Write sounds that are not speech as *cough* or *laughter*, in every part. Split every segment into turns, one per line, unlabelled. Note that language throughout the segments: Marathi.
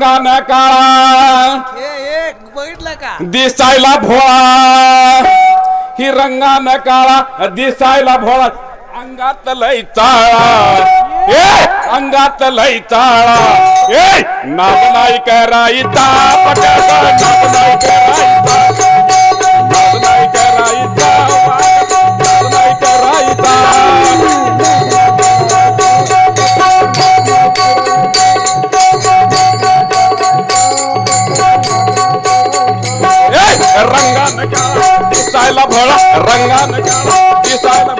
रंगानं काळा.
बघितलं का?
दिसायला भोळा. ही रंगानं काळा दिसायला भोळा. अंगात लय चाळा. ए! अंगात लय चाळा. ए नाद नाही करायचा पटाचा नाद नाही करायचा. नाद नाही करायचा दिसायला भोळा रंगानं काळा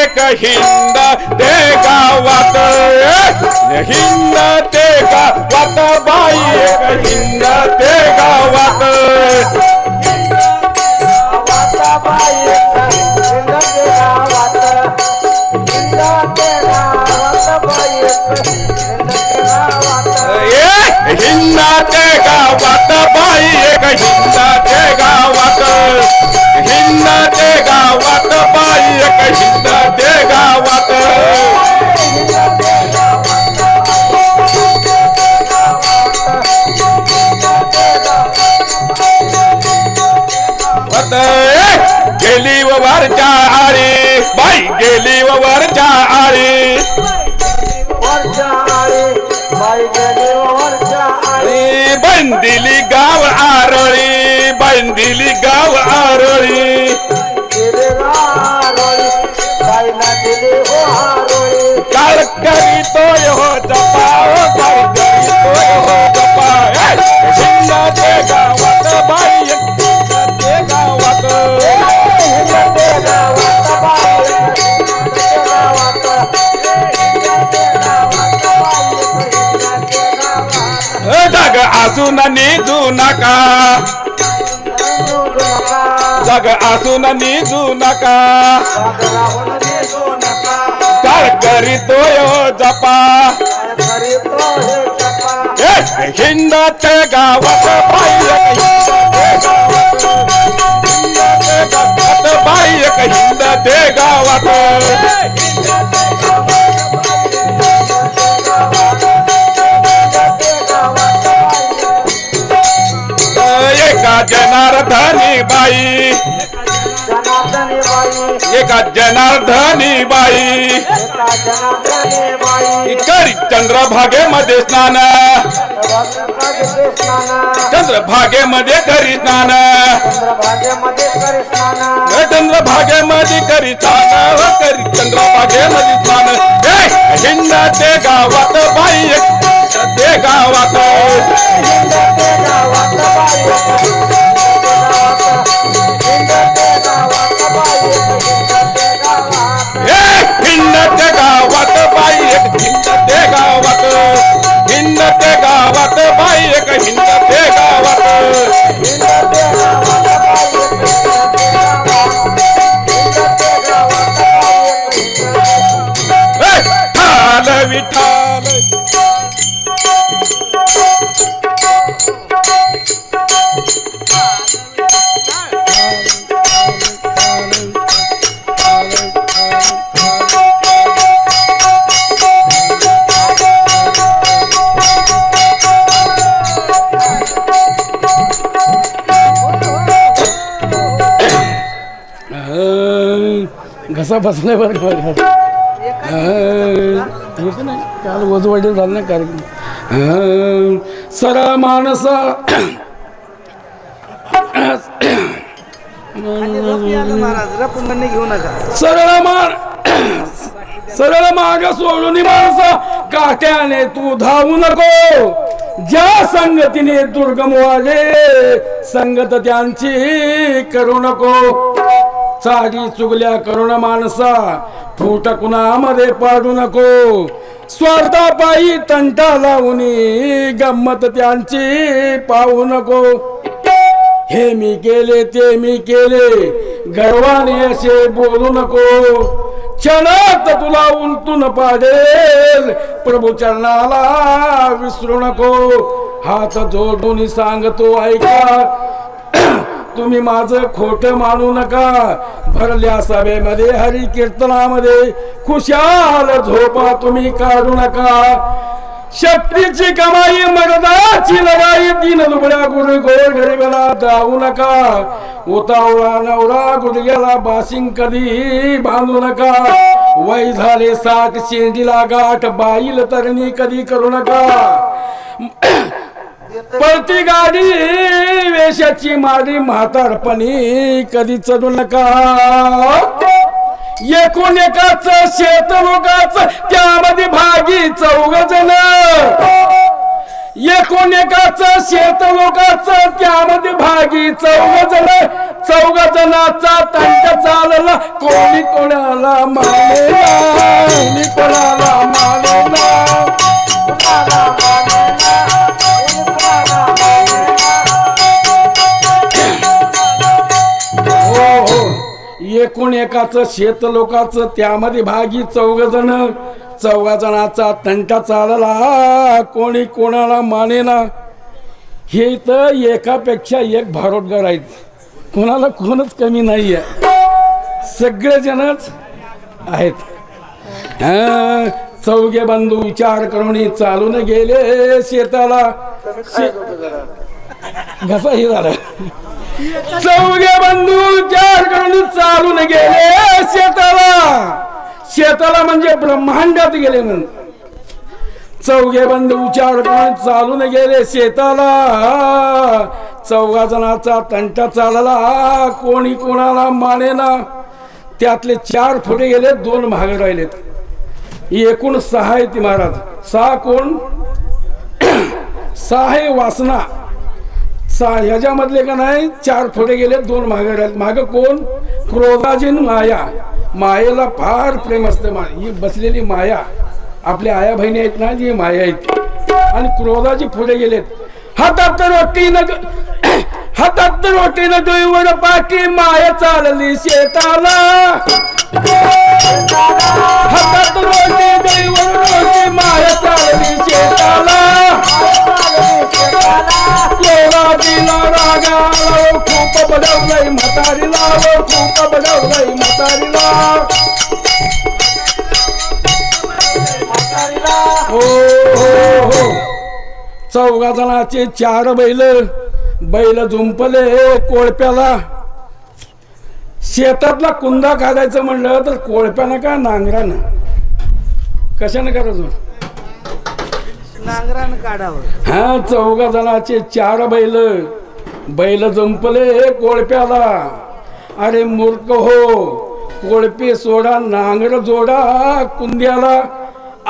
एक हिंद ते गावात हिंद ते गावात बाई एक हिंद ते गावात Thank you. गेली वरच्या आरी आरी बंदिली गाव आरळी बंदिली गाव असून निजू नका. जग असून निजू नका. काळ करीतो जपा? ए, हिंद ते गावात बाई एक हिंद ते गावत. गावात बाई एक हिंद ते गावात. जनार्दनी बाई एका जनार्दनी बाई। करी चंद्रभागेमध्ये स्नान। चंद्रभागेमध्ये करी स्नान। चंद्रभागेमध्ये करी स्नान हो, करी चंद्रभागेमध्ये स्नान। हिंद ते गावात बाई ते गावात। गावात बाई एक हिंद ते गावात। ए, विठाल विठाल
घसा बसलाय बरं हे नाही. काल वजवाडी झालं ना कार्यक्रम. सरळ माणस सरळ मान सरळ माग सोडून माणसा काट्याने तू धावू नको. ज्या संगतीने दुर्गम वाले संगत त्यांची करू नको. चागी चुगल्या करुण माणसा फूट कुणामध्ये पाडू नको. स्वार्थापायी तंटा लावून गंमत त्यांची पाहू नको. हे मी केले ते मी केले गर्वाने असे बोलू नको. क्षणात तुला उलटून पाडेल प्रभू चरणाला विसरू नको. हात जोडून सांगतो ऐका. तुम्ही माझं खोट मानू नका. भरल्या सभेमध्ये हरी कीर्तनामध्ये खुशाल झोपा तुम्ही काढू नका. शक्तीची कमाई मर्दाची लढाई तीन लुबड्या गुरु गोर गरीबाला जाऊ नका. उतावळा नवरा गुडघ्याला बासिंग कधी बांधू नका. वय झाले सात शेंडीला गाठ बाईल तरणी कधी करू नका. पळती गाडी वेशाची माडी म्हातारपणी कधी चढू नका. एकूण एकाच शेत रोगाच त्यामध्ये भागी चौघ जण. एकूण एकाच शेत लोकाच त्यामध्ये भागी चौघ जण. चौघ जणाचा तंट चालला कोणी कोणाला मानेला कोणी कोणाला मानेला एकूण एकाचं शेत लोकाचं त्यामध्ये भागी चौघ जण चौघा जणाचा तंटा चालला कोणी कोणाला मानेना. हे तर एकापेक्षा एक भारोटगार आहेत. कोणाला कोणच कमी नाही आहे सगळेजणच आहेत चौघे बंधू विचार करून चालून गेले शेताला. शे- घसा हे झालं. चौघे बंधू चार करून चालून गेले शेताला. शेताला म्हणजे ब्रह्मांडात गेले म्हणून. चौघे बंधू विचार चालून गेले शेताला. चौघा जणाचा तंटा चालला कोणी कोणाला मानेना त्यातले चार फुटे गेले दोन महाग राहिलेत. एकूण सहा आहेत महाराज. सहा कोण? सहा आहे वासना. ह्याच्यामधले का नाही चार फुटे गेले दोन मागे राहिले. माग कोण? क्रोधाजीन माया. मायेला फार प्रेम असते मा ही बसलेली माया. आपल्या आया बहिणी आहेत ना जी माया आहेत. आणि क्रोधाची पुढे गेलेत. हातात तर रोटी न *coughs* हातात तर रोटी न पाठी माया चालली शेताला. हातात खूप बडवलंय म्हातारीला हो हो हो चौघा जणाचे चार बैल बैल झुंपले कोळप्याला. शेतातला कुंदा काढायचं म्हणलं तर कोळप्यानं का नांगरानं? कशानं करायचं
नांगरान काढावं.
हा चौघा जणाचे चार बैल बैल जंपले कोळप्याला. अरे मूर्ख हो कोळपी सोडा नांगर जोडा कुंद्याला.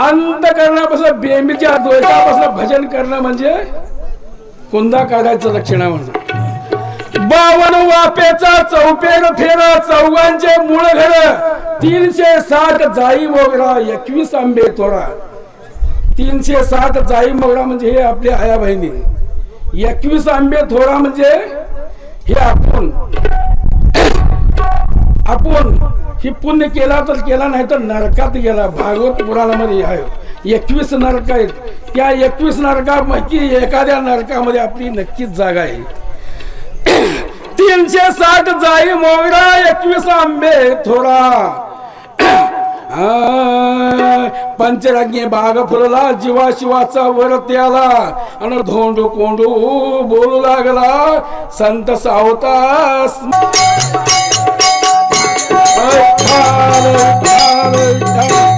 अंत करण्यापासून बेंबीच्या द्वैतापासून भजन करणं म्हणजे कुंदा काढायचं लक्षण आहे म्हणजे बावन वापेचा चौपेर फेरा चौघांचे मूळ घर तीनशे साठ जाई मोगरा एकवीस आंबे तोडा. तीनशे साठ जाई मोगरा म्हणजे हे आपली आया बहिणी. एकवीस आंबे थोडा म्हणजे हे आपण. आपण ही पुण्य केला तर केला नाही तर नरकात गेला. भागवत पुराणामध्ये आहे. एकवीस नरक आहेत. त्या एकवीस नरकापैकी एखाद्या नरकामध्ये आपली नक्कीच जागा आहे. *clears throat* तीनशे साठ जाई मोगरा एकवीस आंबे थोडा. *clears throat* आ, पंचरंगी बाग फुलला जीवा शिवाचा वर त्याला. आणि धोंडू कोंडू बोलू लागला. संत सावता ऐ, ठाल, ठाल, ठाल.